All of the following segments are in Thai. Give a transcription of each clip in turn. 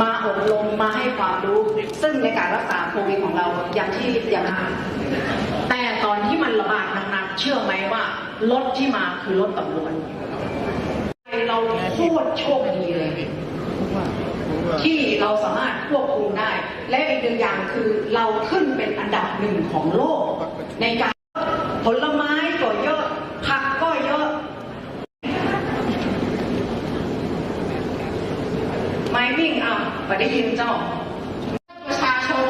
มาอบรมมาให้ความรู้ ซึ่งในการรักษาโควิดของเราอย่างที่อย่างแต่ตอนที่มันระบาดหนักๆเชื่อไหมว่ารถที่มาคือรถตำรวจเราโคตรโชคดีเลยที่เราสามารถควบคุมได้ และอีกหนึ่งอย่างคือเราขึ้นเป็นอันดับหนึ่งของโลก ในการผลไม้ก็เยอะ ผักก็เยอะ ไม่วิ่ง อะไปได้ยินเจ้า ประชาชน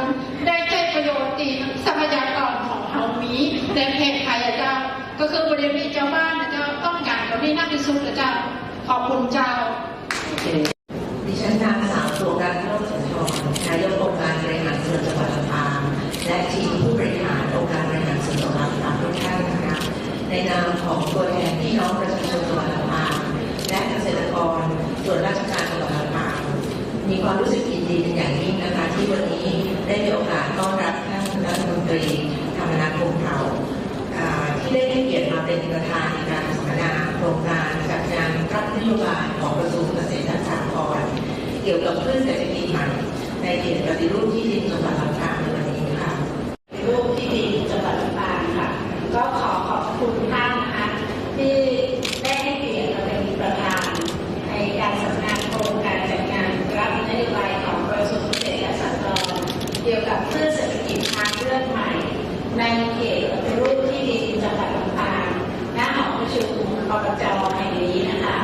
ได้ใจประโยชน์ตีทรัพยากรของเฮามีในเขตไทยเจ้า ก็คือบริเวณเจ้าบ้านนะเจ้าต้องการเราไม่นักที่สุดนะเจ้า ขอบคุณเจ้า มีความรู้สึกยินดีเป็นอย่างยิ่งนะคะ ที่วันนี้ได้มีโอกาสต้อนรับท่านรัฐมนตรีธรรมนาคมเผ่าอ่าที่ได้ให้เกียรติมาเป็นประธานในการสัมมนาโครงการจัดงานรับนโยบายของกระทรวงเกษตรและสหกรณ์เกี่ยวกับพืชเศรษฐกิจใหม่ในเขตปฏิรูปที่ดินจังหวัดลำปางในวันนี้ค่ะ รูปที่ดีจังหวัดลำปางค่ะ ก็ขอขอบคุณท่านนะคะที่ได้ให้เกียรติมาเป็นประธานในการสัมมนาโครงการจัดงานรับนโยบายของกระทรวงเกษตรและสหกรณ์เกี่ยวกับพืชเศรษฐกิจทางเลือกใหม่ ในเขตปฏิรูปที่ดินจังหวัดลำปางณหอประชุมอบจแห่งนี้นะคะ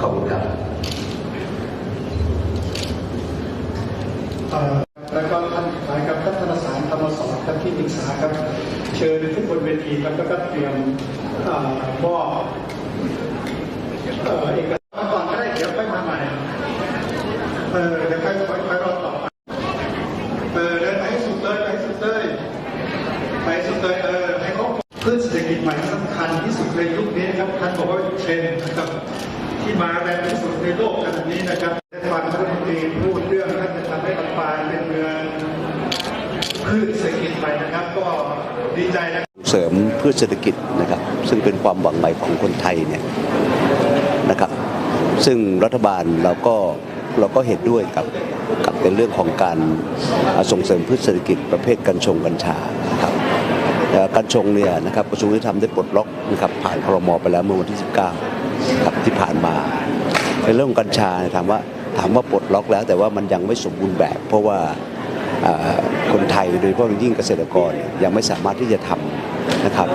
ขอบคุณครับเอ่อแล้วก็ท่านฝ่ายกับท่านธนสารธรรมสอนท่านที่ปรึกษาครับ เชิญทุกคนเวทีครับแล้วก็เตรียมเอ่อมอบเอ่อเอกสารก่อนก็ได้เดี๋ยวค่อยมาใหม่เออเดี๋ยวค่อยค่อยค่อยรอต่อไปเออเดินไปให้สุดเลยไปให้สุดเลยไปให้สุดเลยเออให้เขาพืชเศรษฐกิจใหม่สำคัญที่สุดในยุคนี้นะครับท่านบอกว่าเทรนด์นะครับ ที่มาแรงที่สุดในโลกขนาดนี้นะครับได้ฟังท่านรัฐมนตรีพูดเรื่องท่านจะทำให้ลำปางเป็นเมืองพืชเศรษฐกิจใหม่นะครับ ก็ดีใจนะเสริมพืชเศรษฐกิจนะครับ ซึ่งเป็นความหวังใหม่ของคนไทยเนี่ยนะครับ ซึ่งรัฐบาลเราก็เราก็เห็นด้วยกับกับในเรื่องของการส่งเสริมพืชเศรษฐกิจประเภทกัญชงกัญชานะครับกัญชงเนี่ยนะครับกระทรวงยุติธรรมได้ปลดล็อกนะครับผ่านครมไปแล้วเมื่อวันที่ 19 ครับที่ผ่านมา ในเรื่องกัญชาถามว่าถามว่าปลดล็อกแล้ว แต่ว่ามันยังไม่สมบูรณ์แบบ เพราะว่าคนไทยโดยเฉพาะยิ่งเกษตรกรยังไม่สามารถที่จะทำนะครับ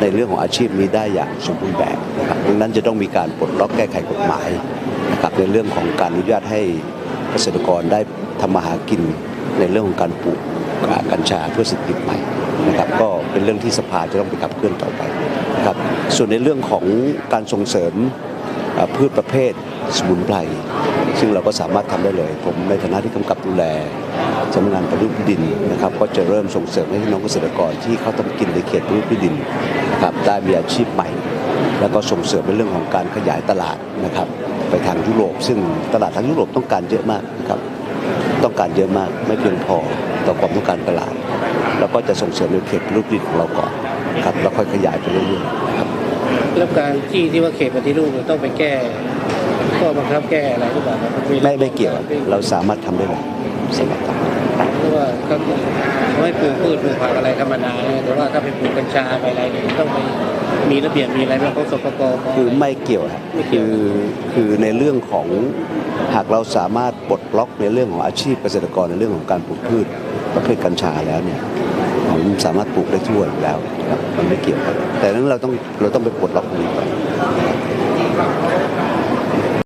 ในเรื่องของอาชีพนี้ได้อย่างสมบูรณ์แบบนะครับดังนั้นจะต้องมีการปลดล็อกแก้ไขกฎหมายนะครับในเรื่องของการอนุญาตให้เกษตรกรได้ทำมาหากินในเรื่องของการปลูกกัญชาเพื่อเศรษฐกิจใหม่นะครับก็เป็นเรื่องที่สภาจะต้องไปขับเคลื่อนต่อไปนะครับ ส่วนในเรื่องของการส่งเสริมพืชประเภทสมุนไพรซึ่งเราก็สามารถทำได้เลย ผมในฐานะที่กำกับดูแลสำนักงานปฏิรูปที่ดินนะครับ ก็จะเริ่มส่งเสริมให้พี่น้องเกษตรกรที่เขาทำกินในเขตปฏิรูปที่ดินนะครับได้มีอาชีพใหม่ แล้วก็ส่งเสริมในเรื่องของการขยายตลาดนะครับ ไปทางยุโรป ซึ่งตลาดทางยุโรปต้องการเยอะมากนะครับต้องการเยอะมากไม่เพียงพอต่อความต้องการตลาด แล้วก็จะส่งเสริมในเขตปฏิรูปที่ดินของเราก่อนครับแล้วค่อยขยายไปเรื่อยๆครับ แล้วการที่ที่ว่าเขตปฏิรูปต้องไปแก้ข้อบังคับแก้อะไรหรือเปล่าครับนไม่ไม่เกี่ยว เราสามารถทำได้เลยสามารถทำได้เพราะว่าก็เขาให้ปลูกพืชปลูกผักอะไรธรรมดาเนี่ยแต่ว่าถ้าไปปลูกกัญชาไปอะไรเนี่ยต้องไปมีระเบียบมีอะไรบ้างเขาสปกคือไม่เกี่ยวครับไม่เกี่คืยวอคือในเรื่องของหากเราสามารถปลดล็อกในเรื่องของอาชีพเกษตรกรในเรื่องของการปลูกพืชประเภทกัญชาแล้วเนี่ย มสามารถปลูกได้ทั่วอยู่แล้วครับมันไม่เกี่ยวกันแต่นั้นเราต้องเราต้องไปปลดล็อกตรงนี้ก่อน